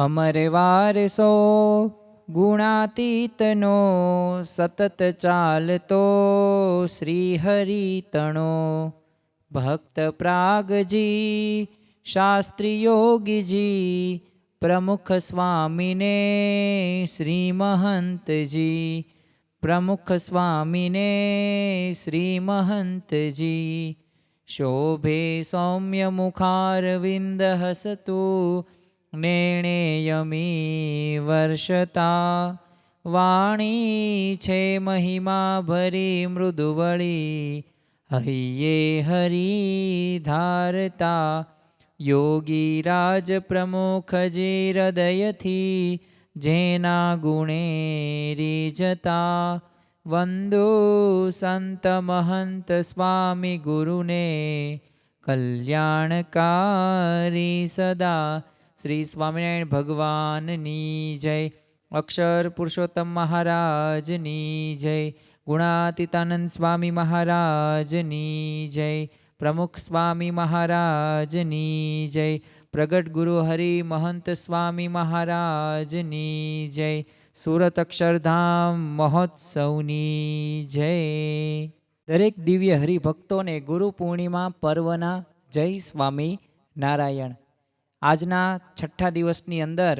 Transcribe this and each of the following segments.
અમર વારસો ગુણાતીતનો, સતત ચાલતો શ્રીહરિતણો. ભક્ત પ્રાગજી શાસ્ત્રીયોગીજી પ્રમુખ સ્વામીને શ્રી મહંતજી પ્રમુખ સ્વામીને શ્રી મહંતજી શોભે સૌમ્ય મુખારવિંદ હસતું નેણેયમી વર્ષતા. વાણી છે મહિમા ભરી મૃદુવળી હૈયે હરી ધારતા. યોગી રાજ પ્રમુખજી હૃદયથી જેના ગુણે રીજતા વંદો સંત મહંત સ્વામી ગુરુને. કલ્યાણકારી સદા શ્રી સ્વામિનારાયણ ભગવાનની જય. અક્ષર પુરુષોત્તમ મહારાજની જય. ગુણાતીતાનંદ સ્વામી મહારાજની જય. પ્રમુખ સ્વામી મહારાજની જય. પ્રગટ ગુરુ હરિ મહંત સ્વામી મહારાજની જય. સુરત અક્ષરધામ મહોત્સવની જય. દરેક દિવ્ય હરિભક્તોને ગુરુ પૂર્ણિમા પર્વના જય સ્વામી નારાયણ. આજના છઠ્ઠા દિવસની અંદર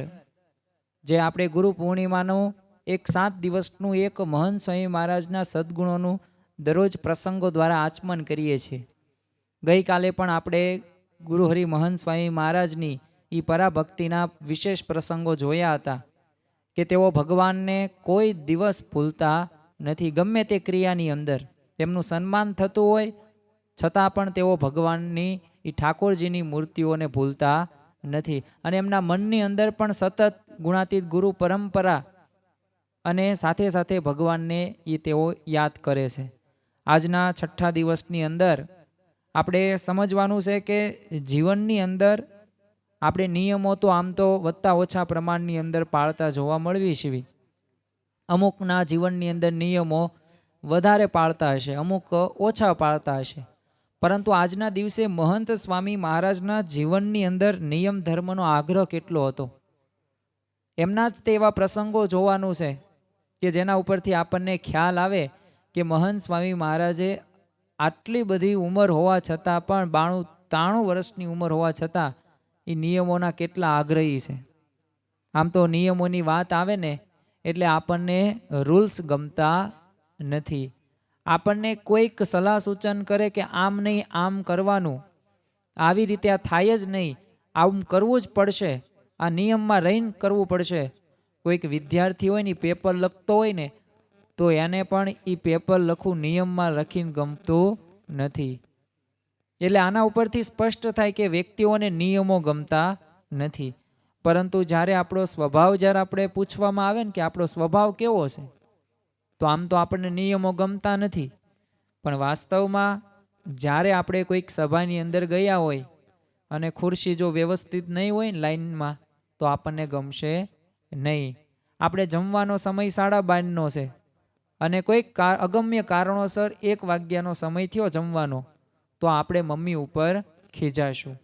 જે આપણે ગુરુ પૂર્ણિમાનું એક સાત દિવસનું એક મહંત સ્વામી મહારાજના સદગુણોનું દરરોજ પ્રસંગો દ્વારા આચમન કરીએ છીએ. ગઈકાલે પણ આપણે ગુરુહરિ મહંત સ્વામી મહારાજની એ પરાભક્તિના વિશેષ પ્રસંગો જોયા હતા કે તેઓ ભગવાનને કોઈ દિવસ ભૂલતા નથી, ગમે તે ક્રિયાની અંદર. તેમનું સન્માન થતું હોય, છતાં પણ તેઓ ભગવાનની એ ઠાકોરજીની મૂર્તિઓને ભૂલતા નથી. અને એમના મનની અંદર પણ સતત ગુણાતીત ગુરુ પરંપરા અને સાથે સાથે ભગવાનને એ તેઓ યાદ કરે છે. આજના છઠ્ઠા દિવસની અંદર આપણે સમજવાનું છે કે જીવનની અંદર આપણે નિયમો તો આમ તો વધતા ઓછા પ્રમાણની અંદર પાળતા જોવા મળવી છીએ અમુકના જીવનની અંદર નિયમો વધારે પાળતા હશે, અમુક ઓછા પાળતા હશે. પરંતુ આજના દિવસે મહંત સ્વામી મહારાજના જીવનની અંદર નિયમ ધર્મનો આગ્રહ કેટલો હતો? એમના જ તે એવા પ્રસંગો જોવાનું છે કે જેના ઉપરથી આપણને ખ્યાલ આવે કે મહંત સ્વામી મહારાજે આટલી બધી ઉંમર હોવા છતાં પણ બાણું ત્રાણું વર્ષની ઉંમર હોવા છતાં એ નિયમોના કેટલા આગ્રહી છે. આમ તો નિયમોની વાત આવે ને એટલે આપણને રૂલ્સ ગમતા નથી. આપણને કોઈક સલાહ સૂચન કરે કે આમ નહીં, આમ કરવાનું. આવી રીતે આ થાય જ નહીં. આમ કરવું જ પડશે. આ નિયમમાં રહીને કરવું પડશે. કોઈક વિદ્યાર્થી હોય ને પેપર લખતો હોય ને, તો એને પણ એ પેપર લખવું નિયમમાં લખીને ગમતું નથી. એટલે આના ઉપરથી સ્પષ્ટ થાય કે વ્યક્તિઓને નિયમો ગમતા નથી. પરંતુ જ્યારે આપણો સ્વભાવ જ્યારે આપણે પૂછવામાં આવે ને કે આપણો સ્વભાવ કેવો છે તો આમ તો આપણને નિયમો ગમતા નથી. પણ વાસ્તવમાં જ્યારે આપણે કોઈક સભાની અંદર ગયા હોય અને ખુરશી જો વ્યવસ્થિત નહીં હોય ને લાઈનમાં તો આપણને ગમશે નહીં. આપણે જમવાનો સમય સાડા બારનો છે અને કોઈક અગમ્ય કારણોસર એક વાગ્યાનો સમય થયો જમવાનો, તો આપણે મમ્મી ઉપર ખીજાશું.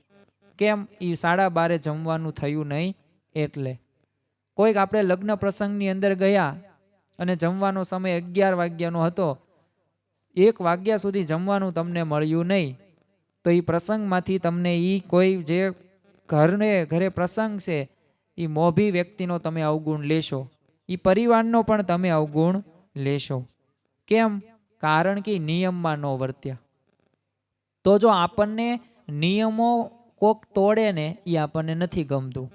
કેમ? એ સાડા બારે જમવાનું થયું નહીં એટલે. કોઈક આપણે લગ્ન પ્રસંગની અંદર ગયા અને જમવાનો સમય અગિયાર વાગ્યાનો હતો. એક વાગ્યા સુધી જમવાનું તમને મળ્યું નહીં. તો એ પ્રસંગમાંથી તમને એ કોઈ જે ઘરને, ઘરે પ્રસંગ છે એ મોભી વ્યક્તિનો તમે અવગુણ લેશો. એ પરિવારનો પણ તમે અવગુણ લેશો. કેમ? કારણ કે નિયમમાં ન વર્ત્યા. તો જો આપણને નિયમો કોક તોડે ને એ આપણને નથી ગમતું.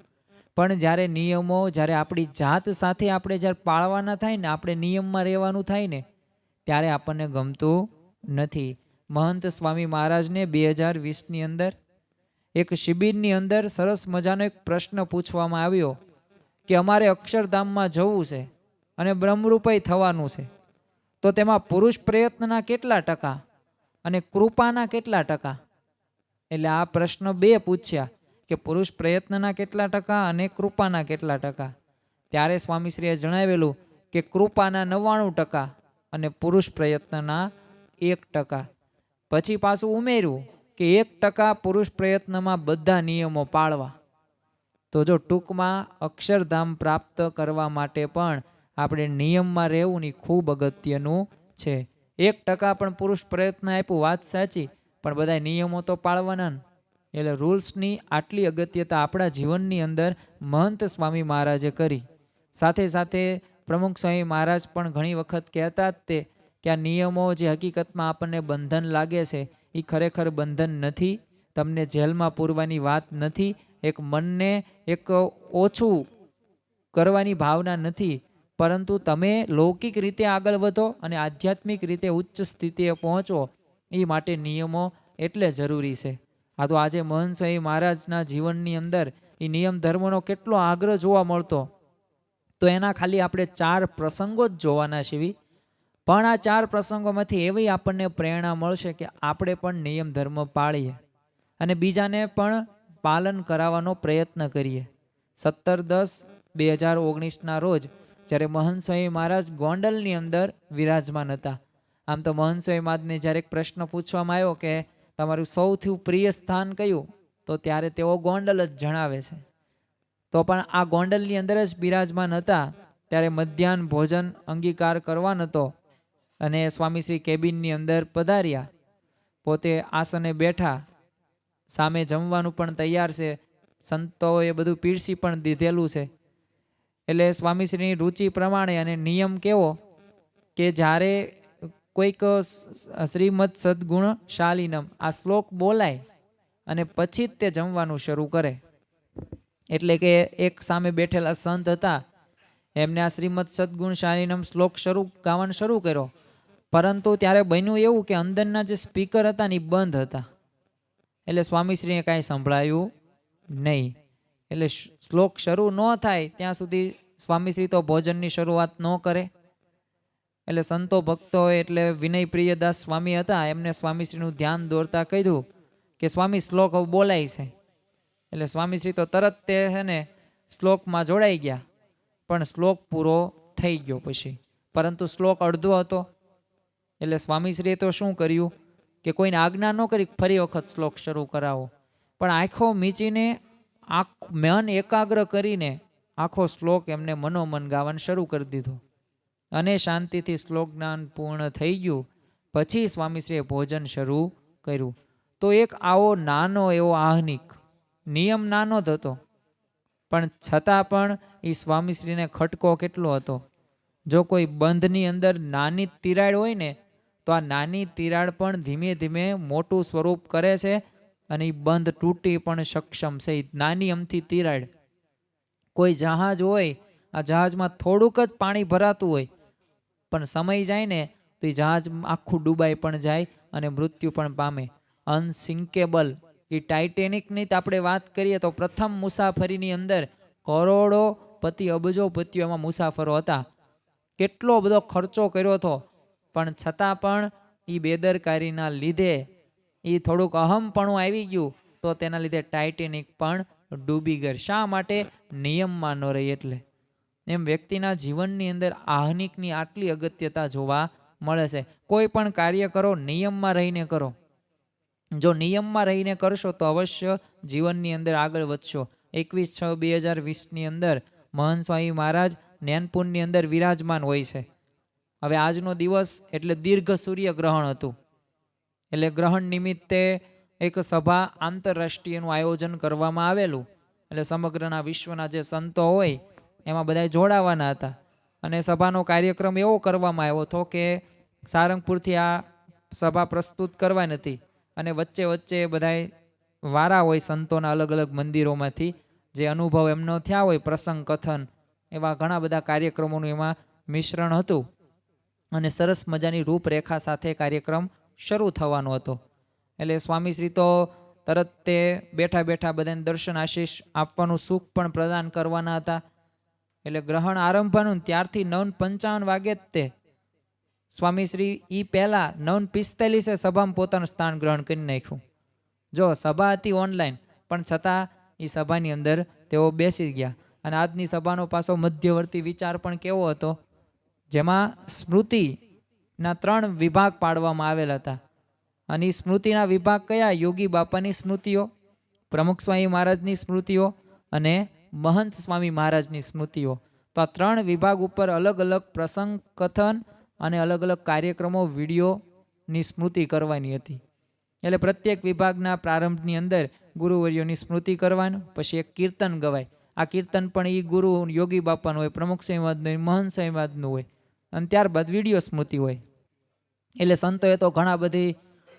પણ જ્યારે નિયમો, જ્યારે આપણી જાત સાથે આપણે જ્યારે પાળવાના થાય ને, આપણે નિયમમાં રહેવાનું થાય ને, ત્યારે આપણને ગમતું નથી. મહંત સ્વામી મહારાજને બે હજાર વીસની અંદર એક શિબિરની અંદર સરસ મજાનો એક પ્રશ્ન પૂછવામાં આવ્યો કે અમારે અક્ષરધામમાં જવું છે અને બ્રહ્મરૂપય થવાનું છે. તો તેમાં પુરુષ પ્રયત્નના કેટલા ટકા અને કૃપાના કેટલા ટકા? એટલે આ પ્રશ્ન બે પૂછ્યા. કે પુરુષ પ્રયત્નના કેટલા ટકા અને કૃપાના કેટલા ટકા? ત્યારે સ્વામીશ્રીએ જણાવેલું કે કૃપાના નવ્વાણું ટકા અને પુરુષ પ્રયત્નના એક ટકા. પછી પાછું ઉમેર્યું કે એક ટકા પુરુષ પ્રયત્નમાં બધા નિયમો પાળવા. તો જો ટૂંકમાં અક્ષરધામ પ્રાપ્ત કરવા માટે પણ આપણે નિયમમાં રહેવું ની ખૂબ અગત્યનું છે. એક ટકા પણ પુરુષ પ્રયત્ન આપ્યું, વાત સાચી. પણ બધા નિયમો તો પાળવાના એટલે રૂલ્સની આટલી અગત્યતા આપણા જીવનની અંદર મહંત સ્વામી મહારાજે કરી. સાથે સાથે પ્રમુખ સ્વામી મહારાજ પણ ઘણી વખત કહેતા જ તે કે આ નિયમો જે હકીકતમાં આપણને બંધન લાગે છે એ ખરેખર બંધન નથી. તમને જેલમાં પૂરવાની વાત નથી, એક મનને એક ઓછું કરવાની ભાવના નથી. પરંતુ તમે લૌકિક રીતે આગળ વધો અને આધ્યાત્મિક રીતે ઉચ્ચ સ્થિતિએ પહોંચો એ માટે નિયમો એટલે જરૂરી છે. આ તો આજે મહંત સ્વામી મહારાજના જીવનની અંદર એ નિયમ ધર્મનો કેટલો આગ્રહ જોવા મળતો. તો એના ખાલી આપણે ચાર પ્રસંગો જ જોવાના છીએ પણ આ ચાર પ્રસંગોમાંથી એવી આપણને પ્રેરણા મળશે કે આપણે પણ નિયમ ધર્મ પાળીએ. અને બીજાને પણ પાલન કરાવવાનો પ્રયત્ન કરીએ. સત્તર દસ બે હજાર ઓગણીસના રોજ જ્યારે મહંત સ્વામી મહારાજ ગોંડલની અંદર વિરાજમાન હતા. આમ તો મહંત સ્વામી મહારાજને જ્યારે પ્રશ્ન પૂછવામાં આવ્યો કે તમારું સૌથી પ્રિય સ્થાન કયું? તો ત્યારે તેઓ ગોંડલ જ જણાવે છે. તો પણ આ ગોંડલની અંદર જ બિરાજમાન હતા, ત્યારે મધ્યાહન ભોજન અંગીકાર કરવાનો હતો અને સ્વામી શ્રી કેબિનની અંદર પધાર્યા. પોતે આસને બેઠા, સામે જમવાનું પણ તૈયાર છે, સંતોએ બધું પીરસી પણ દીધેલું છે. એટલે સ્વામીશ્રીની રુચિ પ્રમાણે અને નિયમ કેવો? કે જ્યારે કોઈક શ્રીમદ સદગુણ શાલીનમ આ શ્લોક બોલાય અને પછી જ તે જમવાનું શરૂ કરે. એટલે કે એક સામે બેઠેલા સંત હતા, એમને આ શ્રીમદ સદગુણ શાલીનમ શ્લોક શરૂ, ગાવાનું શરૂ કર્યો. પરંતુ ત્યારે બન્યું એવું કે અંદરના જે સ્પીકર હતા ને બંધ હતા. એટલે સ્વામીશ્રીને કાંઈ સંભળાયું નહીં. એટલે શ્લોક શરૂ ન થાય ત્યાં સુધી સ્વામીશ્રી તો ભોજનની શરૂઆત ન કરે. એટલે સંતો ભક્તો એટલે વિનય પ્રિયદાસ સ્વામી હતા, એમને સ્વામીશ્રીનું ધ્યાન દોરતા કહ્યું કે સ્વામી શ્લોક બોલાય છે. એટલે સ્વામીશ્રી તો તરત તે છે ને શ્લોકમાં જોડાઈ ગયા, પણ શ્લોક પૂરો થઈ ગયો પછી. પરંતુ શ્લોક અડધો હતો. એટલે સ્વામીશ્રીએ તો શું કર્યું કે કોઈને આજ્ઞા ન કરી ફરી વખત શ્લોક શરૂ કરાવો. પણ આંખો મીચીને, આંખ, મન એકાગ્ર કરીને આખો શ્લોક એમને મનોમન ગાવાનું શરૂ કરી દીધો. અને શાંતિથી શ્લોક જ્ઞાન પૂર્ણ થઈ ગયું. પછી સ્વામીશ્રીએ ભોજન શરૂ કર્યું. તો એક આવો નાનો એવો આહનિક, નિયમ નાનો જ હતો. પણ છતાં પણ એ સ્વામીશ્રીને ખટકો કેટલો હતો. જો કોઈ બંધની અંદર નાની તિરાડ હોય ને, તો આ નાની તિરાડ પણ ધીમે ધીમે મોટું સ્વરૂપ કરે છે અને એ બંધ તૂટી પણ સક્ષમ છે નાની અમથી તિરાડ. કોઈ જહાજ હોય, આ જહાજમાં થોડુંક જ પાણી ભરાતું હોય પણ સમય જાય ને, તો એ જહાજ આખું ડૂબાઈ પણ જાય અને મૃત્યુ પણ પામે. અનસિંકેબલ એ ટાઇટેનિકની તો આપણે વાત કરીએ તો પ્રથમ મુસાફરીની અંદર કરોડો પતિ અબજો પતિઓ એમાં મુસાફરો હતા. કેટલો બધો ખર્ચો કર્યો હતો. પણ છતાં પણ એ બેદરકારીના લીધે એ થોડુંક અહમપણું આવી ગયું, તો તેના લીધે ટાઇટેનિક પણ ડૂબી ગઈ. શા માટે? નિયમમાં ન રહી એટલે. એમ વ્યક્તિના જીવનની અંદર આહનિકની આટલી અગત્યતા જોવા મળે છે. કોઈ પણ કાર્ય કરો, નિયમમાં રહીને કરો. જો નિયમમાં રહીને કરશો તો અવશ્ય જીવનની અંદર આગળ વધશો. એકવીસ છ બે હજાર વીસની અંદર મહંત સ્વામી મહારાજ જ્ઞાનપુરની અંદર વિરાજમાન હોય છે. હવે આજનો દિવસ એટલે દીર્ઘ સૂર્ય ગ્રહણ હતું. એટલે ગ્રહણ નિમિત્તે એક સભા આંતરરાષ્ટ્રીયનું આયોજન કરવામાં આવેલું. એટલે સમગ્રના વિશ્વના જે સંતો હોય એમાં બધા જોડાવાના હતા. અને સભાનો કાર્યક્રમ એવો કરવામાં આવ્યો હતો કે સારંગપુરથી આ સભા પ્રસ્તુત કરવાની હતી અને વચ્ચે વચ્ચે બધાય વારા હોય સંતોના અલગ અલગ મંદિરોમાંથી, જે અનુભવ એમનો થયા હોય, પ્રસંગ, કથન, એવા ઘણા બધા કાર્યક્રમોનું એમાં મિશ્રણ હતું. અને સરસ મજાની રૂપરેખા સાથે કાર્યક્રમ શરૂ થવાનો હતો. એટલે સ્વામીશ્રી તો તરત તે બેઠા બેઠા બધાને દર્શન આશીષ આપવાનું સુખ પણ પ્રદાન કરવાના હતા. એટલે ગ્રહણ આરંભવાનું ત્યારથી નવ પંચાવન વાગે જ તે. સ્વામીશ્રી ઈ પહેલા નવ પિસ્તાલીસે સભામાં પોતાનું સ્થાન ગ્રહણ કરી નાખ્યું. જો, સભા હતી ઓનલાઈન, પણ છતાં એ સભાની અંદર તેઓ બેસી ગયા. અને આજની સભાનો પાછો મધ્યવર્તી વિચાર પણ કેવો હતો? જેમાં સ્મૃતિના ત્રણ વિભાગ પાડવામાં આવેલા હતા. અને એ સ્મૃતિના વિભાગ કયા? યોગી બાપાની સ્મૃતિઓ, પ્રમુખ સ્વામી મહારાજની સ્મૃતિઓ અને મહંત સ્વામી મહારાજની સ્મૃતિઓ. તો આ ત્રણ વિભાગ ઉપર અલગ અલગ પ્રસંગ, કથન અને અલગ અલગ કાર્યક્રમો વિડીયોની સ્મૃતિ કરવાની હતી. એટલે પ્રત્યેક વિભાગના પ્રારંભની અંદર ગુરુવર્યોની સ્મૃતિ કરવાનું, પછી એક કીર્તન ગવાય. આ કીર્તન પણ એ ગુરુ યોગી બાપાનું હોય, પ્રમુખ સંવાદનું હોય, મહંત સંવાદનું હોય. અને ત્યારબાદ વીડિયો સ્મૃતિ હોય. એટલે સંતોએ તો ઘણા બધી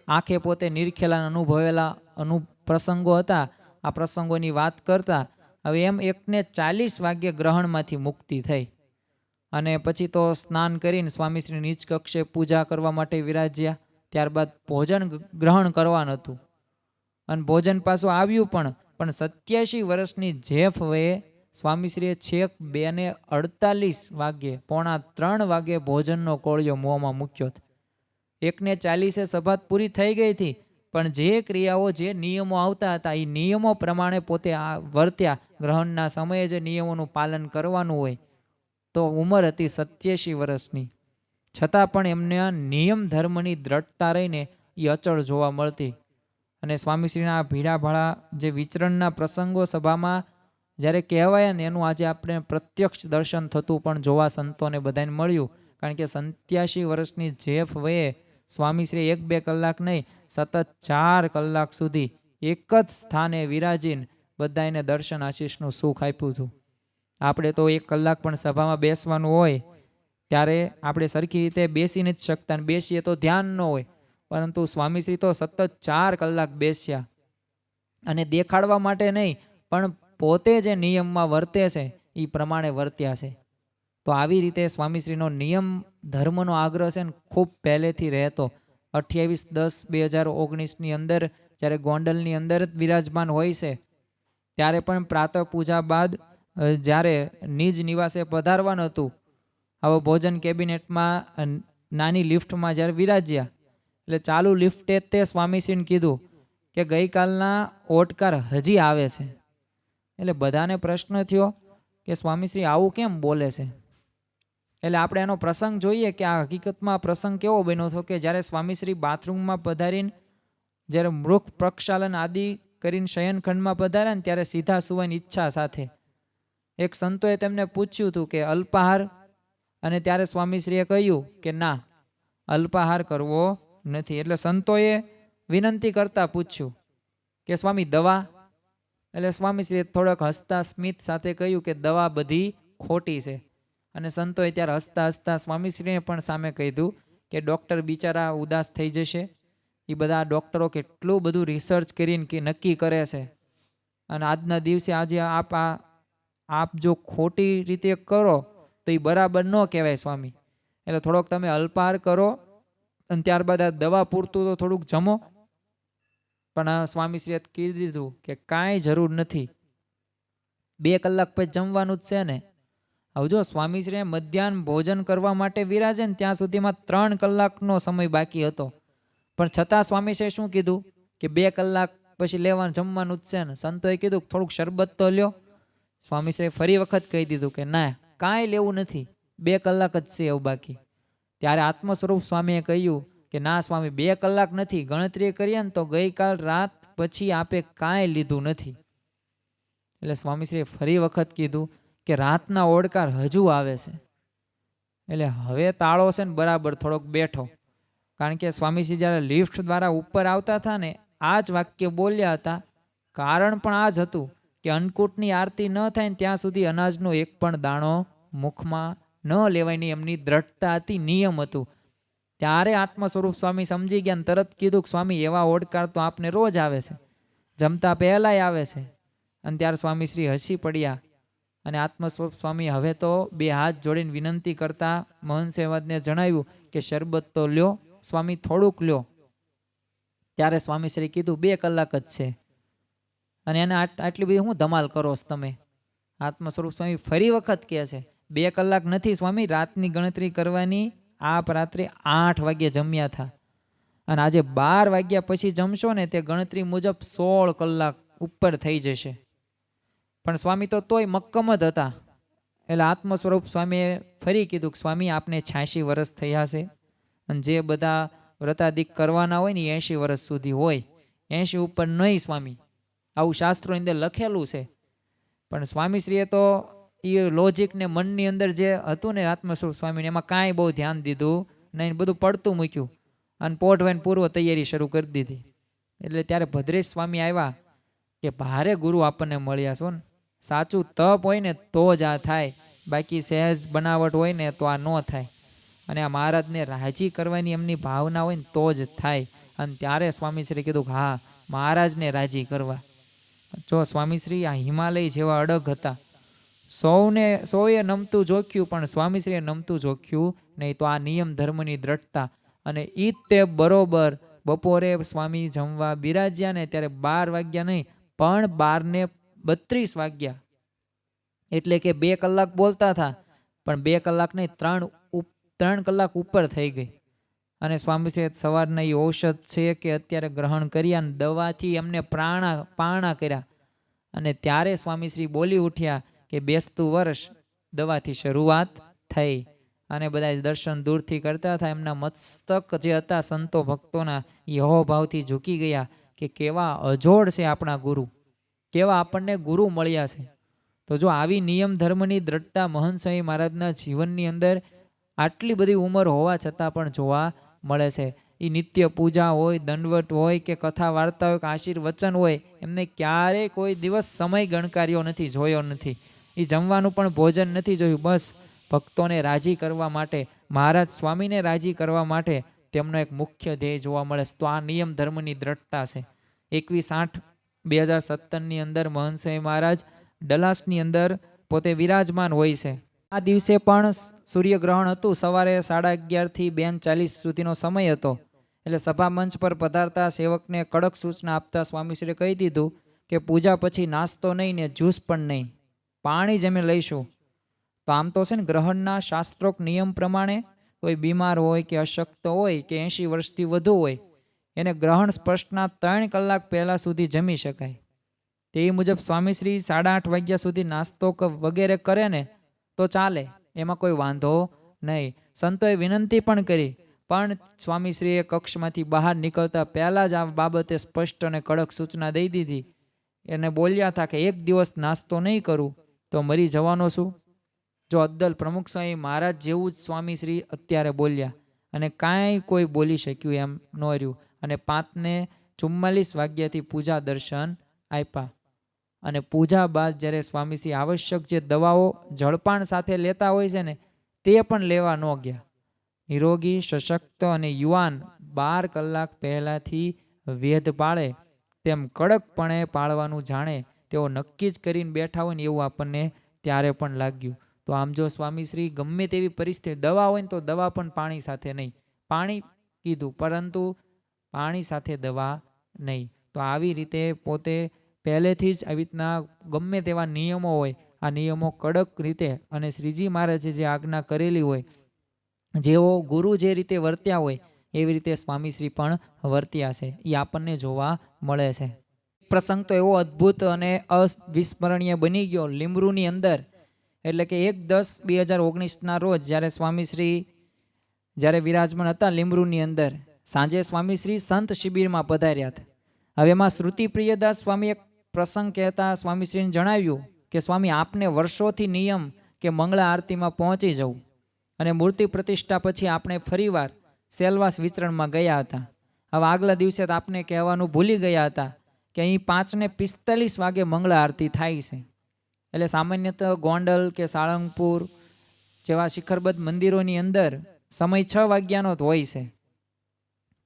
આંખે પોતે નિરખેલા અનુભવેલા અનુ પ્રસંગો હતા. આ પ્રસંગોની વાત કરતા હવે એમ એકને ચાલીસ વાગ્યે ગ્રહણમાંથી મુક્તિ થઈ. અને પછી તો સ્નાન કરીને સ્વામીશ્રી નીચ કક્ષે પૂજા કરવા માટે વિરાજ્યા. ત્યારબાદ ભોજન ગ્રહણ કરવાનું હતું. અને ભોજન પાછું આવ્યું પણ પણ સત્યાસી વર્ષની જેફ વયે સ્વામીશ્રીએ છેક બે ને અડતાલીસ વાગ્યે, પોણા ત્રણ વાગ્યે ભોજનનો કોળિયો મોંમાં મૂક્યો એકને ચાલીસે સભાત પૂરી થઈ ગઈ હતી. પણ જે ક્રિયાઓ, જે નિયમો આવતા હતા એ નિયમો પ્રમાણે પોતે આ વર્ત્યા. ગ્રહણના સમયે જે નિયમોનું પાલન કરવાનું હોય તો ઉંમર હતી સત્યાસી વર્ષની. છતાં પણ એમને નિયમ ધર્મની દ્રઢતા રહીને એ અચળ જોવા મળતી. અને સ્વામીશ્રીના આ ભીડાભાડા જે વિચરણના પ્રસંગો સભામાં જ્યારે કહેવાય ને એનું આજે આપણે પ્રત્યક્ષ દર્શન થતું પણ જોવા સંતોને બધાને મળ્યું. કારણ કે સત્યાસી વર્ષની જેફ વયે સ્વામીશ્રી એક બે કલાક નહીં, સતત ચાર કલાક સુધી એક જ સ્થાને વિરાજીને બધાને દર્શન આશીષનું સુખ આપ્યું હતું. આપણે તો એક કલાક પણ સભામાં બેસવાનું હોય, ત્યારે આપણે સરખી રીતે બેસી નથી શકતા અને બેસીએ તો ધ્યાન ન હોય. પરંતુ સ્વામીશ્રી તો સતત ચાર કલાક બેસ્યા. અને દેખાડવા માટે નહીં, પણ પોતે જે નિયમમાં વર્તે છે એ પ્રમાણે વર્ત્યા છે. તો આવી રીતે સ્વામીશ્રીનો નિયમ, ધર્મનો આગ્રહ છે ને ખૂબ પહેલેથી રહેતો. અઠ્યાવીસ દસ બે હજાર ઓગણીસની અંદર, જ્યારે ગોંડલની અંદર જ વિરાજમાન હોય છે, ત્યારે પણ પ્રાતઃ પૂજા બાદ જ્યારે નિજ નિવાસે પધારવાનું હતું, હવે ભોજન કેબિનેટમાં નાની લિફ્ટમાં જ્યારે વિરાજ્યા એટલે ચાલુ લિફ્ટે તે સ્વામીશ્રીને કીધું કે ગઈકાલના ઓટકાર હજી આવે છે. એટલે બધાને પ્રશ્ન થયો કે સ્વામીશ્રી આવું કેમ બોલે છે? એટલે આપણે એનો પ્રસંગ જોઈએ કે આ હકીકતમાં પ્રસંગ કેવો બન્યો હતો કે જ્યારે સ્વામીશ્રી બાથરૂમમાં પધારીને, જ્યારે મૃખ પ્રક્ષાલન આદિ કરીને શયનખંડમાં પધાર્યા ને ત્યારે સીધા સુવાની ઈચ્છા સાથે. એક સંતોએ તેમને પૂછ્યું હતું કે, અલ્પાહાર? અને ત્યારે સ્વામીશ્રીએ કહ્યું કે, ના, અલ્પાહાર કરવો નથી. એટલે સંતોએ વિનંતી કરતા પૂછ્યું કે, સ્વામી, દવા? એટલે સ્વામીશ્રીએ થોડોક હસતા સ્મિત સાથે કહ્યું કે, દવા બધી ખોટી છે. અને સંતોએ ત્યારે હસતા હસતા સ્વામીશ્રીને પણ સામે કીધું કે ડૉક્ટર બિચારા ઉદાસ થઈ જશે. એ બધા ડૉક્ટરો કેટલું બધું રિસર્ચ કરીને કે નક્કી કરે છે. અને આજના દિવસે આજે આપ આ, આપ જો ખોટી રીતે કરો, તો એ બરાબર ન કહેવાય સ્વામી. એટલે થોડોક તમે અલ્પાહાર કરો અને ત્યારબાદ આ દવા પૂરતું તો થોડુંક જમો. પણ સ્વામીશ્રીએ કહી દીધું કે કાંઈ જરૂર નથી. બે કલાક પછી જમવાનું જ છે ને. હવે જો સ્વામીશ્રીએ મધ્યાહન ભોજન કરવા માટે વિરાજે ને ત્યાં સુધીમાં ત્રણ કલાકનો સમય બાકી હતો. પણ છતાં સ્વામીશ્રીએ શું કીધું? કે બે કલાક પછી લેવાનું જમવાનું જ છે ને. સંતોએ કીધું થોડુંક શરબત તો લ્યો. સ્વામીશ્રીએ ફરી વખત કહી દીધું કે ના, કાંઈ લેવું નથી. બે કલાક જ છે એવું બાકી. ત્યારે આત્મ સ્વરૂપ સ્વામીએ કહ્યું કે ના સ્વામી, બે કલાક નથી. ગણતરી કરીએ ને તો ગઈકાલ રાત પછી આપે કાંઈ લીધું નથી. એટલે સ્વામીશ્રીએ ફરી વખત કીધું કે રાતના ઓડકાર હજુ આવે છે. એટલે હવે તાળો છે ને બરાબર થોડોક બેઠો. કારણ કે સ્વામીજી જ્યારે લિફ્ટ દ્વારા ઉપર આવતા હતા ને, આ જ વાક્ય બોલ્યા હતા. કારણ પણ આ જ હતું કે અન્નકૂટની આરતી ન થાય ને ત્યાં સુધી અનાજનો એક પણ દાણો મુખમાં ન લેવાયની એમની દ્રઢતા હતી, નિયમ હતું. ત્યારે આત્મ સ્વરૂપ સ્વામી સમજી ગયા તરત કીધું કે, સ્વામી, એવા ઓડકાર તો આપને રોજ આવે છે. જમતા પહેલાંય આવે છે. અને ત્યારે સ્વામી શ્રી હસી પડ્યા. અને આત્મસ્વરૂપ સ્વામી હવે તો બે હાથ જોડીને વિનંતી કરતા મહંત સેવાદને જણાવ્યું કે શરબત તો લ્યો, સ્વામી થોડુંક લ્યો. ત્યારે સ્વામીશ્રી કીધું, બે કલાક જ છે. અને એને આટ- આટલી બધી હું ધમાલ કરો છો તમે? આત્મ સ્વરૂપ સ્વામી ફરી વખત કહે છે, બે કલાક નથી સ્વામી, રાતની ગણતરી કરવાની આપ રાત્રે આઠ વાગ્યે જમ્યા હતા અને આજે બાર વાગ્યા પછી જમશો ને તે ગણતરી મુજબ સોળ કલાક ઉપર થઈ જશે. પણ સ્વામી તો તોય મક્કમ જ હતા. એટલે આત્મ સ્વરૂપ સ્વામીએ ફરી કીધું કે, સ્વામી, આપને છ્યાસી વર્ષ થયા છે અને જે બધા વ્રતાદિક કરવાના હોય ને એંશી વર્ષ સુધી હોય. એંશી ઉપર નહીં સ્વામી. આવું શાસ્ત્રોની અંદર લખેલું છે. પણ સ્વામીશ્રીએ તો એ લોજિક ને મનની અંદર જે હતું ને આત્મસ્વરૂપ સ્વામીને, એમાં કાંઈ બહુ ધ્યાન દીધું નહીં. બધું પડતું મૂક્યું. અને પોઢવાઈને પૂર્વ તૈયારી શરૂ કરી દીધી. એટલે ત્યારે ભદ્રેશ સ્વામી આવ્યા કે, ભારે ગુરુ આપણને મળ્યા છો ને. સાચું તપ હોય ને તો જ આ થાય. બાકી સહેજ બનાવટ હોય ને તો આ ન થાય. અને આ મહારાજને રાજી કરવાની એમની ભાવના હોય ને તો જ થાય. અને ત્યારે સ્વામીશ્રી કીધું કે હા, મહારાજને રાજી કરવા. જો સ્વામીશ્રી આ હિમાલય જેવા અડગ હતા. સૌને, સૌએ નમતું જોખ્યું, પણ સ્વામીશ્રીએ નમતું જોખ્યું નહીં તો આ નિયમ ધર્મની દ્રઢતા. અને એ જ તે બરોબર બપોરે સ્વામી જમવા બિરાજ્યા ને ત્યારે બાર વાગ્યા નહીં, પણ બાર ને બત્રીસ વાગ્યા. એટલે કે બે કલાક બોલતા હતા પણ બે કલાક નહીં, ત્રણ ત્રણ કલાક ઉપર થઈ ગઈ. અને સ્વામીશ્રીએ સવારના એ ઔષધ છે કે અત્યારે ગ્રહણ કર્યા અને દવાથી એમને પ્રાણા, પાણા કર્યા. અને ત્યારે સ્વામીશ્રી બોલી ઉઠ્યા કે બેસતું વર્ષ દવાથી શરૂઆત થઈ. અને બધા દર્શન દૂરથી કરતા હતા એમના મસ્તક જે હતા સંતો ભક્તોના એ ભાવથી ઝૂકી ગયા કે કેવા અજોડ છે આપણા ગુરુ. કેવા આપણને ગુરુ મળ્યા છે. તો જો આવી નિયમ ધર્મની દ્રઢતા મહંત સ્વામી મહારાજના જીવનની અંદર આટલી બધી ઉંમર હોવા છતાં પણ જોવા મળે છે. એ નિત્ય પૂજા હોય દંડવટ હોય કે કથા વાર્તા હોય કે આશીર્વચન હોય, એમને ક્યારેય કોઈ દિવસ સમય ગણકાર્યો નથી, જોયો નથી. એ જમવાનું પણ ભોજન નથી જોયું. બસ ભક્તોને રાજી કરવા માટે, મહારાજ સ્વામીને રાજી કરવા માટે તેમનો એક મુખ્ય ધ્યેય જોવા મળે છે. તો આ નિયમ ધર્મની દ્રઢતા છે. એકવીસ આઠ બે હજાર સત્તરની અંદર મહંત મહારાજ ડલાસની અંદર પોતે વિરાજમાન હોય છે. આ દિવસે પણ સૂર્યગ્રહણ હતું. સવારે સાડા અગિયારથી બેન ચાલીસ સુધીનો સમય હતો. એટલે સભા મંચ પર પધારતા સેવકને કડક સૂચના આપતા સ્વામીશ્રીએ કહી દીધું કે પૂજા પછી નાસ્તો નહીં ને જ્યુસ પણ નહીં. પાણી જ અમે લઈશું. તો આમ તો છે ને ગ્રહણના શાસ્ત્રોક નિયમ પ્રમાણે કોઈ બીમાર હોય કે અશક્ત હોય કે એંશી વર્ષથી વધુ હોય એને ગ્રહણ સ્પર્શના ત્રણ કલાક પહેલાં સુધી જમી શકાય. તે મુજબ સ્વામીશ્રી સાડા આઠ વાગ્યા સુધી નાસ્તો વગેરે કરે ને, તો ચાલે. એમાં કોઈ વાંધો નહીં. સંતોએ વિનંતી પણ કરી, પણ સ્વામીશ્રીએ કક્ષમાંથી બહાર નીકળતા પહેલાં જ આ બાબતે સ્પષ્ટ અને કડક સૂચના દઈ દીધી. એને બોલ્યા હતા કે એક દિવસ નાસ્તો નહીં કરું, તો મરી જવાનો છું. જો અદ્દલ પ્રમુખ સ્વામી મહારાજ જેવું જ સ્વામીશ્રી અત્યારે બોલ્યા, અને કાંઈ કોઈ બોલી શક્યું એમ ન રહ્યું. અને પાંચને ચુમ્માલીસ વાગ્યાથી પૂજા દર્શન આપ્યા અને પૂજા બાદ જ્યારે સ્વામીશ્રી આવશ્યક જે દવાઓ જળપાણ સાથે લેતા હોય છે ને, તે પણ લેવા ન ગયા. નિરોગી, સશક્ત અને યુવાન બાર કલાક પહેલાંથી વેધ પાળે, તેમ કડકપણે પાળવાનું જાણે, તેઓ નક્કી જ કરીને બેઠા હોય ને એવું આપણને ત્યારે પણ લાગ્યું. તો આમ જો સ્વામીશ્રી ગમે તેવી પરિસ્થિતિ, દવા હોય ને તો દવા પણ પાણી સાથે નહીં. પાણી કીધું, પરંતુ પાણી સાથે દવા નહીં. તો આવી રીતે પોતે પહેલેથી જ આવી રીતના ગમે તેવા નિયમો હોય, આ નિયમો કડક રીતે અને શ્રીજી મહારાજે જે આજ્ઞા કરેલી હોય, જેઓ ગુરુ જે રીતે વર્ત્યા હોય, એવી રીતે સ્વામીશ્રી પણ વર્ત્યા છે. એ આપણને જોવા મળે છે. પ્રસંગ તો એવો અદ્ભુત અને અવિસ્મરણીય બની ગયો. લીમરૂની અંદર, એટલે કે એક દસ બે હજાર ઓગણીસના રોજ જ્યારે સ્વામીશ્રી જ્યારે વિરાજમાન હતા લીમરૂની અંદર સાંજે સ્વામીશ્રી સંત શિબિરમાં પધાર્યા હતા. હવે એમાં શ્રુતિ પ્રિયદાસ સ્વામી એક પ્રસંગ કહેતા સ્વામીશ્રીને જણાવ્યું કે, સ્વામી, આપને વર્ષોથી નિયમ કે મંગળા આરતીમાં પહોંચી જવું. અને મૂર્તિ પ્રતિષ્ઠા પછી આપણે ફરીવાર સેલવાસ વિચરણમાં ગયા હતા. હવે આગલા દિવસે તો આપને કહેવાનું ભૂલી ગયા હતા કે અહીં પાંચને પિસ્તાલીસ વાગે મંગળા આરતી થાય છે. એટલે સામાન્યતઃ ગોંડલ કે સાળંગપુર જેવા શિખરબદ્ધ મંદિરોની અંદર સમય છ વાગ્યાનો જ હોય છે.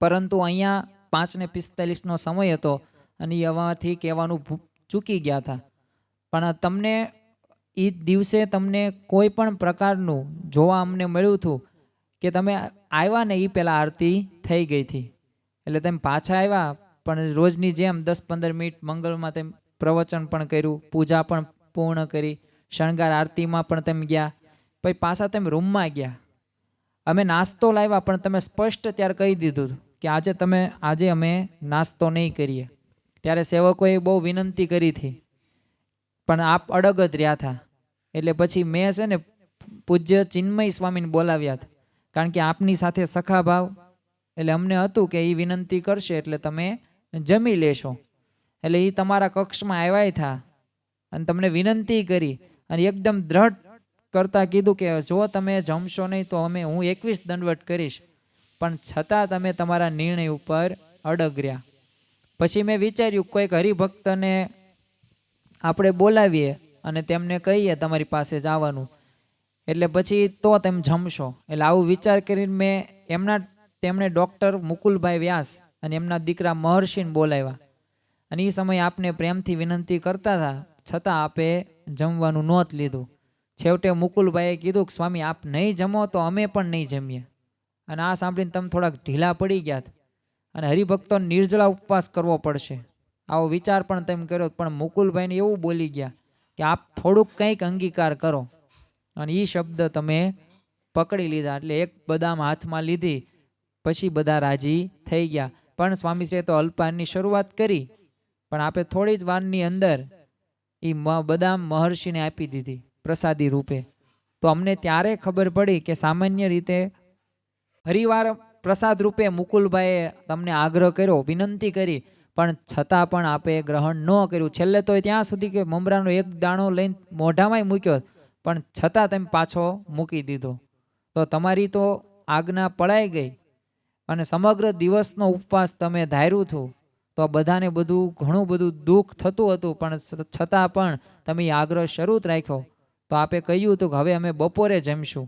પરંતુ અહીંયા પાંચને પિસ્તાલીસનો સમય હતો અને એ હવાથી કહેવાનું ચૂકી ગયા હતા. પણ તમને, એ દિવસે તમને કોઈ પણ પ્રકારનું જોવા અમને મળ્યું હતું કે તમે આવ્યા ને એ પહેલાં આરતી થઈ ગઈ હતી. એટલે તમે પાછા આવ્યા, પણ રોજની જેમ દસ પંદર મિનિટ મંગળમાં તેમ પ્રવચન પણ કર્યું, પૂજા પણ પૂર્ણ કરી, શણગાર આરતીમાં પણ તમે ગયા, પછી પાછા તમે રૂમમાં ગયા. અમે નાસ્તો લાવ્યા, પણ તમે સ્પષ્ટ ત્યારે કહી દીધું હતું. કે આજે તમે, આજે અમે નાસ્તો નહીં કરીએ. ત્યારે સેવકોએ બહુ વિનંતી કરી હતી. પણ આપ અડગ જ રહ્યા હતા એટલે પછી મેં છે ને પૂજ્ય ચિન્મય સ્વામીને બોલાવ્યા હતા. કારણ કે આપની સાથે સખા ભાવ. એટલે અમને હતું કે એ વિનંતી કરશે, એટલે તમે જમી લેશો. એટલે એ તમારા કક્ષમાં આવ્યા થા. અને તમને વિનંતી કરી. અને એકદમ દ્રઢ કરતા કીધું કે જો તમે જમશો નહીં તો અમે, હું એકવીસ દંડવટ કરીશ. પણ છતાં તમે તમારા નિર્ણય ઉપર અડગ રહ્યા પછી મેં વિચાર્યું, કોઈક હરિભક્તને આપણે બોલાવીએ અને તેમને કહીએ તમારી પાસે જવાનું. એટલે પછી તો તેમ જમશો. એટલે આવું વિચાર કરીને મેં એમના, તેમણે ડૉક્ટર મુકુલભાઈ વ્યાસ અને એમના દીકરા મહર્ષિને બોલાવ્યા. અને એ સમયે આપને પ્રેમથી વિનંતી કરતા હતા, છતાં આપે જમવાનું નોંધ લીધું. છેવટે મુકુલભાઈએ કીધું કે, સ્વામી, આપ નહીં જમો તો અમે પણ નહીં જમીએ. અને આ સાંભળીને તમે થોડાક ઢીલા પડી ગયા અને હરિભક્તો નિર્જળા ઉપવાસ કરવો પડશે. આવો વિચાર પણ તેમ કર્યો પણ મુકુલભાઈને એવું બોલી ગયા કે આપ થોડુંક કંઈક અંગીકાર કરો. અને એ શબ્દ તમે પકડી લીધા એટલે એક બદામ હાથમાં લીધી, પછી બધા રાજી થઈ ગયા. પણ સ્વામીશ્રીએ તો અલ્પાનની શરૂઆત કરી, પણ આપે થોડી જ વારની અંદર એ બદામ મહર્ષિને આપી દીધી પ્રસાદી રૂપે. તો અમને ત્યારે ખબર પડી કે સામાન્ય રીતે ફરીવાર પ્રસાદ રૂપે મુકુલભાઈએ તમને આગ્રહ કર્યો, વિનંતી કરી, પણ છતાં પણ આપે ગ્રહણ ન કર્યું. છેલ્લે તો ત્યાં સુધી કે મમરાનો એક દાણો લઈને મોઢામાંય મૂક્યો, પણ છતાં તમે પાછો મૂકી દીધો. તો તમારી તો આજ્ઞા પડાઈ ગઈ અને સમગ્ર દિવસનો ઉપવાસ તમે ધાર્યું હતું તો બધાને બધું, ઘણું બધું દુઃખ થતું હતું, પણ છતાં પણ તમે આગ્રહ શરૂ જ રાખ્યો. તો આપે કહ્યું હતું કે હવે અમે બપોરે જમશું.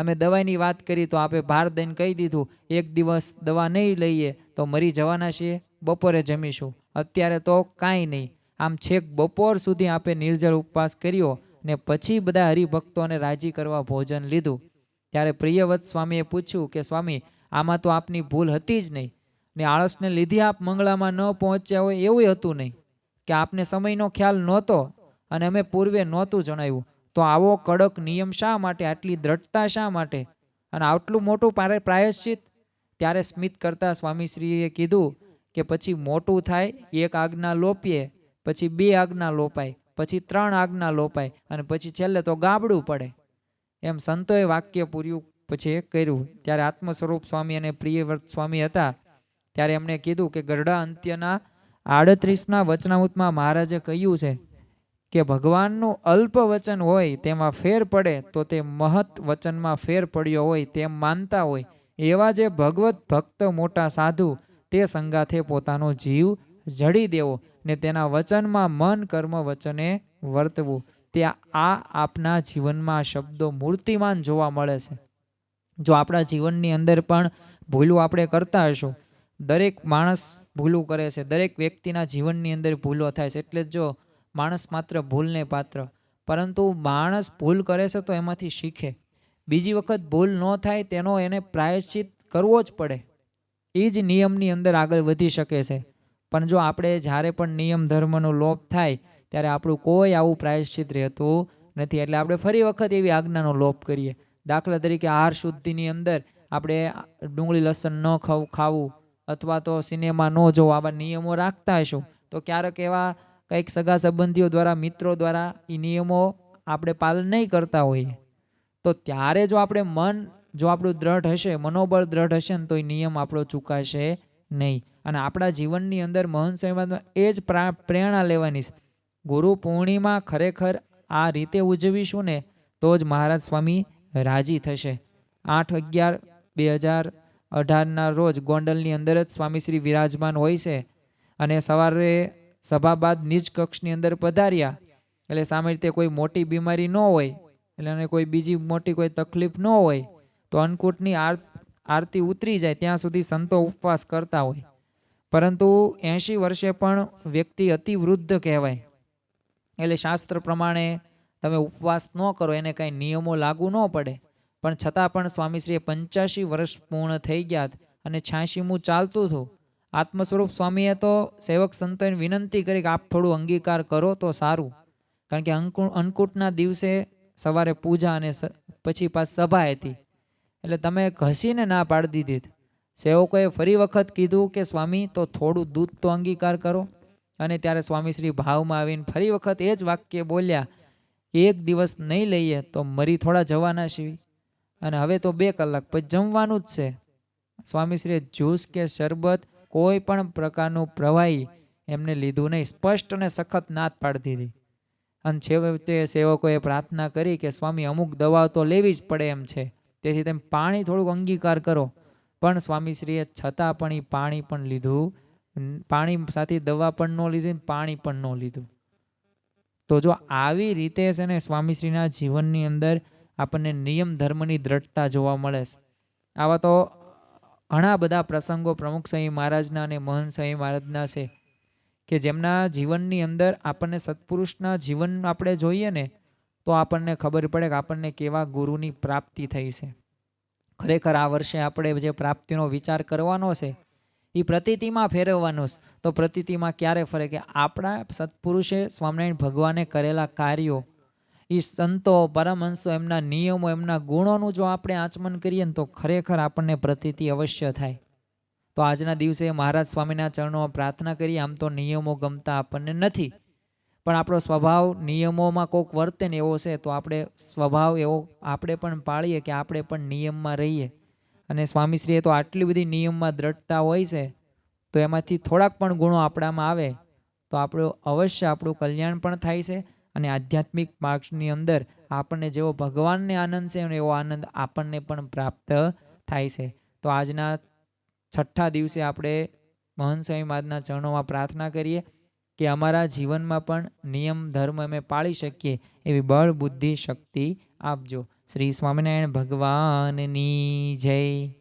અમે દવાની વાત કરી તો આપે ભાર દઈને કહી દીધું, એક દિવસ દવા નહીં લઈએ તો મરી જવાના છીએ, બપોરે જમીશું. અત્યારે તો કાંઈ નહીં. આમ છેક બપોર સુધી આપે નિર્જળ ઉપવાસ કર્યો ને પછી બધા હરિભક્તોને રાજી કરવા ભોજન લીધું. ત્યારે પ્રિયવત સ્વામીએ પૂછ્યું કે, સ્વામી, આમાં તો આપની ભૂલ હતી જ નહીં. ને આળસને લીધે આપ મંગળામાં ન પહોંચ્યા હોય એવું હતું નહીં. કે આપને સમયનો ખ્યાલ નહોતો અને અમે પૂર્વે નહોતું જણાવ્યું. તો આવો કડક નિયમ શા માટે? આટલી દ્રઢતા શા માટે? અને આટલું મોટું પારે- પ્રાયશ્ચિત? ત્યારે સ્મિત કરતા સ્વામીશ્રીએ કીધું કે પછી મોટું થાય, એક આજ્ઞા લોપીએ, પછી બે આજ્ઞા લોપાય, પછી ત્રણ આજ્ઞા લોપાય, અને પછી છેલ્લે તો ગાબડું પડે. એમ સંતોએ વાક્ય પૂર્યું પછી એ કર્યું. ત્યારે આત્મ સ્વરૂપ સ્વામી અને પ્રિયવ્રત સ્વામી હતા. ત્યારે એમણે કીધું કે ગરડા અંત્યના આડત્રીસના વચનામૃતમાં મહારાજે કહ્યું છે કે ભગવાનનું અલ્પ વચન હોય, તેમાં ફેર પડે, તો તે મહત વચનમાં ફેર પડ્યો હોય તેમ માનતા હોય. એવા જે ભગવત ભક્ત મોટા સાધુ, તે સંગાથે પોતાનો જીવ જડી દેવો ને તેના વચનમાં મન કર્મ વચને વર્તવું. તે આ આપના જીવનમાં શબ્દો મૂર્તિમાન જોવા મળે છે. જો આપણા જીવનની અંદર પણ ભૂલું આપણે કરતા હશું, દરેક માણસ ભૂલું કરે છે, દરેક વ્યક્તિના જીવનની અંદર ભૂલો થાય છે, એટલે જ જો માણસ માત્ર ભૂલને પાત્ર, પરંતુ માણસ ભૂલ કરે છે તો એમાંથી શીખે. બીજી વખત ભૂલ ન થાય તેનો એને પ્રાયશ્ચિત કરવો જ પડે. એ જ નિયમની અંદર આગળ વધી શકે છે. પણ જો આપણે જ્યારે પણ નિયમ ધર્મનો લોપ થાય, ત્યારે આપણું કોઈ આવું પ્રાયશ્ચિત રહેતું નથી. એટલે આપણે ફરી વખત એવી આજ્ઞાનો લોપ કરીએ. દાખલા તરીકે આહાર શુદ્ધિની અંદર આપણે ડુંગળી લસણ ન ખાવું ખાવું અથવા તો સિનેમા ન જોવું આવા નિયમો રાખતા હશું તો ક્યારેક એવા કંઈક સગા સંબંધીઓ દ્વારા, મિત્રો દ્વારા એ નિયમો આપણે પાલન નહીં કરતા હોઈએ, તો ત્યારે જો આપણે મન, જો આપણું દ્રઢ હશે, મનોબળ દ્રઢ હશે ને તો એ નિયમ આપણો ચૂકાશે નહીં. અને આપણા જીવનની અંદર મહંત સંવાદમાં એ જ પ્રા- પ્રેરણા લેવાની છે. ગુરુ પૂર્ણિમા ખરેખર આ રીતે ઉજવીશું ને તો જ મહારાજ સ્વામી રાજી થશે. આઠ અગિયાર બે હજાર અઢારના રોજ ગોંડલની અંદર જ સ્વામી શ્રી વિરાજમાન હોય છે. અને સવારે સભા બાદ નિજ કક્ષની અંદર પધાર્યા. એટલે સામે રીતે કોઈ મોટી બીમારી ન હોય, એટલે એને કોઈ બીજી મોટી કોઈ તકલીફ ન હોય, તો અન્નકૂટની આર, આરતી ઉતરી જાય ત્યાં સુધી સંતો ઉપવાસ કરતા હોય. પરંતુ એંશી વર્ષે પણ વ્યક્તિ અતિ વૃદ્ધ કહેવાય. એટલે શાસ્ત્ર પ્રમાણે તમે ઉપવાસ ન કરો, એને કાંઈ નિયમો લાગુ ન પડે. પણ છતાં પણ સ્વામીશ્રીએ પંચ્યાસી વર્ષ પૂર્ણ થઈ ગયા અને છ્યાસીમું ચાલતું હતું. આત્મ સ્વરૂપ સ્વામીએ તો સેવક સંતોને વિનંતી કરી કે આપ થોડું અંગીકાર કરો તો સારું. કારણ કે અંકુ અન્નકૂટના દિવસે સવારે પૂજા અને પછી પાછી સભા હતી. એટલે તમે ઘસીને ના પાડી દીધી સેવકોએ ફરી વખત કીધું કે સ્વામી, તો થોડું દૂધ તો અંગીકાર કરો. અને ત્યારે સ્વામીશ્રી ભાવમાં આવીને ફરી વખત એ જ વાક્ય બોલ્યા કે એક દિવસ નહીં લઈએ તો મરી થોડા જવાના છીએ. અને હવે તો બે કલાક પછી જમવાનું જ છે. સ્વામીશ્રીએ જ્યુસ કે શરબત કોઈ પણ પ્રકારનું પ્રવાહી એમને લીધું નહીં. સ્પષ્ટ અને સખત નાત પાડી દીધી અને છેવટે સેવકોએ પ્રાર્થના કરી કે, સ્વામી, અમુક દવા તો લેવી જ પડે એમ છે. તેથી તેમ પાણી થોડુંક અંગીકાર કરો. પણ સ્વામીશ્રીએ છતાં પણ એ પાણી પણ લીધું. પાણી સાથે દવા પણ ન લીધી પાણી પણ ન લીધું. તો જો આવી રીતે છે ને સ્વામીશ્રીના જીવનની અંદર આપણને નિયમ ધર્મની દ્રઢતા જોવા મળે છે. આવા તો ઘણા બધા પ્રસંગો પ્રમુખ સ્વામી મહારાજના અને મહંત સ્વામી મહારાજના છે કે જેમના જીવનની અંદર આપણને સત્પુરુષના જીવન આપણે જોઈએ ને, તો આપણને ખબર પડે કે આપણને કેવા ગુરુની પ્રાપ્તિ થઈ છે. ખરેખર આ વર્ષે આપણે જે પ્રાપ્તિનો વિચાર કરવાનો છે, એ પ્રતિતિમાં ફેરવવાનો છે. તો પ્રતિતિમાં ક્યારે ફરે કે આપણા સત્પુરુષે સ્વામિનારાયણ ભગવાને કરેલા કાર્યો એ સંતો, પરમહંસો એમના નિયમો, એમના ગુણોનું જો આપણે આચમન કરીએ ને તો ખરેખર આપણને પ્રતીતિ અવશ્ય થાય. તો આજના દિવસે મહારાજ સ્વામીના ચરણોમાં પ્રાર્થના કરીએ, આમ તો નિયમો ગમતા આપણને નથી. પણ આપણો સ્વભાવ નિયમોમાં કોઈક વર્તે ને એવો છે, તો આપણે સ્વભાવ એવો આપણે પણ પાળીએ કે આપણે પણ નિયમમાં રહીએ. અને સ્વામીશ્રીએ તો આટલી બધી નિયમમાં દ્રઢતા હોય છે, તો એમાંથી થોડાક પણ ગુણો આપણામાં આવે, તો આપણું અવશ્ય આપણું કલ્યાણ પણ થાય છે. અને આધ્યાત્મિક માર્ગની અંદર આપણને જેવો ભગવાનને આનંદ છે એવો આનંદ આપણને પણ પ્રાપ્ત થાય છે. તો આજના છઠ્ઠા દિવસે આપણે મહંત સ્વામી મહારાજના ચરણોમાં પ્રાર્થના કરીએ કે અમારા જીવનમાં પણ નિયમ, ધર્મ અમે પાળી શકીએ એવી બળ, બુદ્ધિ, શક્તિ આપજો. શ્રી સ્વામિનારાયણ ભગવાનની જય.